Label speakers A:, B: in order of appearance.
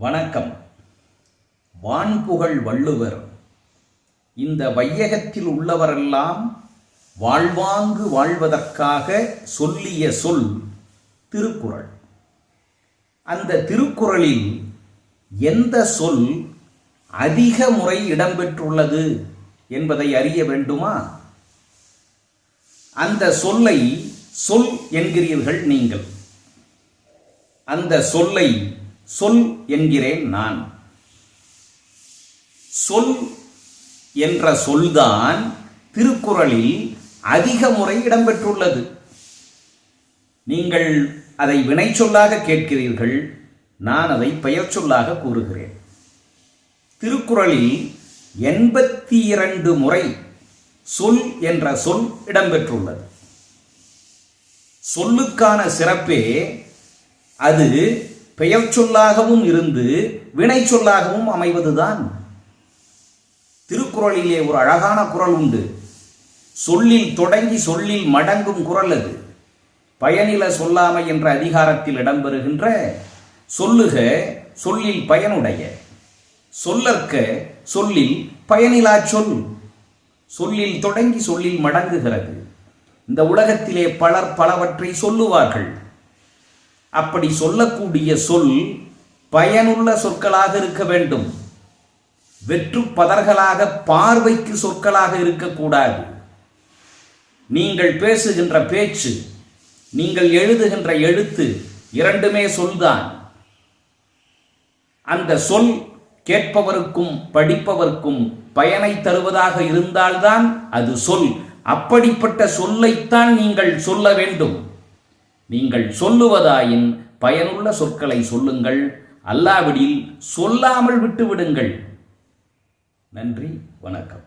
A: வணக்கம். வான்புகழ் வள்ளுவர். இந்த வையகத்தில் உள்ளவரெல்லாம் வாழ்வாங்கு வாழ்வதற்காக சொல்லிய சொல் திருக்குறள். அந்த திருக்குறளில் எந்த சொல் அதிக முறை இடம்பெற்றுள்ளது என்பதை அறிய வேண்டுமா? அந்த சொல்லை சொல் என்கிறீர்கள் நீங்கள். அந்த சொல்லை சொல் என்கிறேன் நான். சொல் என்ற சொல்தான் திருக்குறளில் அதிக முறை இடம்பெற்றுள்ளது. நீங்கள் அதை வினை சொல்லாக கேட்கிறீர்கள் நான் அதை பெயர் சொல்லாக கூறுகிறேன். திருக்குறளில் எண்பத்தி இரண்டு முறை சொல் என்ற சொல் இடம்பெற்றுள்ளது. சொல்லுக்கான சிறப்பே அது பெயர் சொல்லாகவும் இருந்து வினை சொல்லாகவும் அமைவதுதான். திருக்குறளிலே ஒரு அழகான குரல் உண்டு. சொல்லில் தொடங்கி சொல்லில் மடங்கும் குரல் அது. பயனில சொல்லாமை என்ற அதிகாரத்தில் இடம்பெறுகின்ற சொல்லுக சொல்லில் பயனுடைய. சொல்லற்க சொல்லில் பயனிலா சொல். சொல்லில் தொடங்கி சொல்லில் மடங்குகிறது. இந்த உலகத்திலே பலர் பலவற்றை சொல்லுவார்கள். அப்படி சொல்லக்கூடிய சொல் பயனுள்ள சொற்களாக இருக்க வேண்டும். வெற்று பதர்களாக பார்வைக்கு சொற்களாக இருக்கக்கூடாது. நீங்கள் பேசுகின்ற பேச்சு நீங்கள் எழுதுகின்ற எழுத்து இரண்டுமே சொல்தான். அந்த சொல் கேட்பவருக்கும் படிப்பவருக்கும் பயனை தருவதாக இருந்தால்தான் அது சொல். அப்படிப்பட்ட சொல்லைத்தான் நீங்கள் சொல்ல வேண்டும். நீங்கள் சொல்லுவதாயின் பயனுள்ள சொற்களை சொல்லுங்கள். அல்லாவிடில் சொல்லாமல் விட்டுவிடுங்கள். நன்றி வணக்கம்.